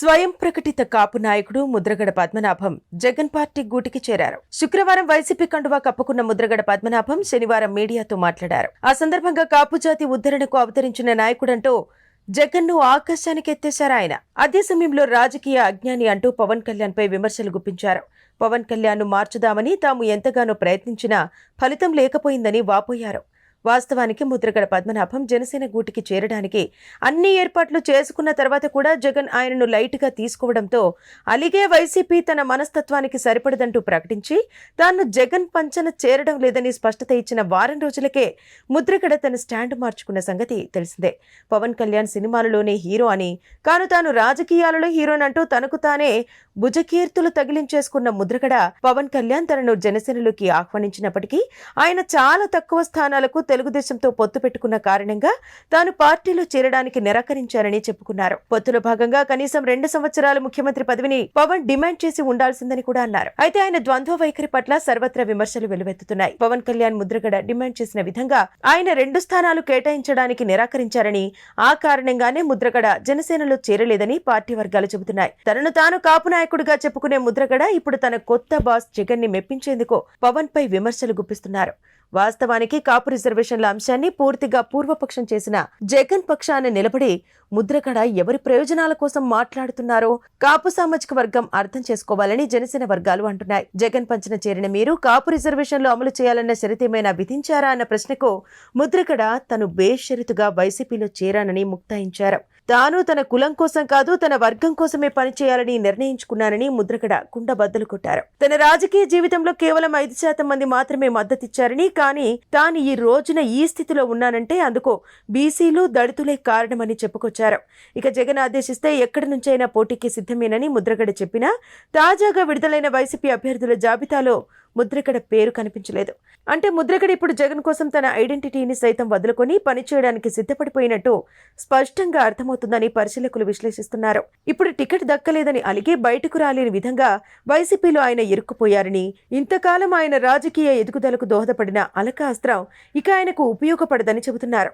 స్వయం ప్రకటిత కాపు నాయకుడు ముద్రగడ పద్మనాభం జగన్ పార్టీ గూటికి చేరారు. శుక్రవారం వైసీపీ కండువా కప్పుకున్న ముద్రగడ పద్మనాభం శనివారం మీడియాతో మాట్లాడారు. ఆ సందర్భంగా కాపు జాతి ఉద్ధరణకు అవతరించిన నాయకుడంటూ జగన్ను ఆకాశానికి ఎత్తేశారు ఆయన. అదే సమయంలో రాజకీయ అజ్ఞాని అంటూ పవన్ కళ్యాణ్ పై విమర్శలు గుప్పించారు. పవన్ కళ్యాణ్ను మార్చుదామని తాము ఎంతగానో ప్రయత్నించినా ఫలితం లేకపోయిందని వాపోయారు. వాస్తవానికి ముద్రగడ పద్మనాభం జనసేన గూటికి చేరడానికి అన్ని ఏర్పాట్లు చేసుకున్న తర్వాత కూడా జగన్ ఆయనను లైట్గా తీసుకోవడంతో అలిగే వైసీపీ తన మనస్తత్వానికి సరిపడదంటూ ప్రకటించి తాను జగన్ పంచన చేరడం లేదని స్పష్టత ఇచ్చిన వారం రోజులకే ముద్రగడ తన స్టాండ్ మార్చుకున్న సంగతి తెలిసిందే. పవన్ కళ్యాణ్ సినిమాలలోనే హీరో అని కాను తాను రాజకీయాలలో హీరోనంటూ తనకు తానే భుజకీర్తులు తగిలించేసుకున్న ముద్రగడ పవన్ కళ్యాణ్ తనను జనసేనలోకి ఆహ్వానించినప్పటికీ ఆయన చాలా తక్కువ స్థానాలకు తెలుగుదేశంతో పొత్తు పెట్టుకున్న కారణంగా తాను పార్టీలో చేరడానికి నిరాకరించారని చెప్పుకున్నారు. పొత్తులో భాగంగా కనీసం రెండు సంవత్సరాలు ముఖ్యమంత్రి పదవిని పవన్ డిమాండ్ చేసి ఉండాల్సిందని కూడా అన్నారు. అయితే ఆయన ద్వంద్వ వైఖరి పట్ల సర్వత్రా విమర్శలు వెలువెత్తుతున్నాయి. పవన్ కళ్యాణ్ ముద్రగడ డిమాండ్ చేసిన విధంగా ఆయన రెండు స్థానాలు కేటాయించడానికి నిరాకరించారని ఆ కారణంగానే ముద్రగడ జనసేనలో చేరలేదని పార్టీ వర్గాలు చెబుతున్నాయి. తనను తాను కాపు నాయకుడిగా చెప్పుకునే ముద్రగడ ఇప్పుడు తన కొత్త బాస్ జగన్ని మెప్పించేందుకు పవన్ పై విమర్శలు గుప్పిస్తున్నారు. వాస్తవానికి కాపు రిజర్వేషన్ల అంశాన్ని పూర్తిగా పూర్వపక్షం చేసిన జగన్ పక్షాన్ని నిలబడి ముద్రకడ ఎవరి ప్రయోజనాల కోసం మాట్లాడుతున్నారో కాపు సామాజిక వర్గం అర్థం చేసుకోవాలని జనసేన వర్గాలు అంటున్నాయి. జగన్ పంచిన చేరిన మీరు కాపు రిజర్వేషన్లు అమలు చేయాలన్న షరతేమైనా విధించారా అన్న ప్రశ్నకు ముద్రకడ తను బేషరతుగా వైసీపీలో చేరానని ముక్తాయించారు. తాను తన కులం కోసం కాదు తన వర్గం కోసమే పనిచేయాలని నిర్ణయించుకున్నానని ముద్రగడ కుండ బద్దలు కొట్టారు. తన రాజకీయ జీవితంలో కేవలం ఐదు శాతం మంది మాత్రమే మద్దతిచ్చారని కానీ తాను ఈ రోజున ఈ స్థితిలో ఉన్నానంటే అందుకు బీసీలు దళితులే కారణమని చెప్పుకొచ్చారు. ఇక జగన్ ఆదేశిస్తే ఎక్కడి నుంచైనా పోటీకి సిద్ధమేనని ముద్రగడ చెప్పినా తాజాగా విడుదలైన వైసీపీ అభ్యర్థుల జాబితాలో ముద్రికడ పేరు కనిపించలేదు. అంటే ముద్రికడ ఇప్పుడు జగన్ కోసం తన ఐడెంటిటీని సైతం వదులుకొని పనిచేయడానికి సిద్ధపడిపోయినట్టు స్పష్టంగా అర్థమవుతుందని పరిశీలకులు విశ్లేషిస్తున్నారు. ఇప్పుడు టికెట్ దక్కలేదని అలిగే బయటకు రాలేని విధంగా వైసీపీలో ఆయన ఇరుక్కుపోయారని ఇంతకాలం ఆయన రాజకీయ ఎదుగుదలకు దోహదపడిన అలక అస్త్రం ఇక ఆయనకు ఉపయోగపడదని చెబుతున్నారు.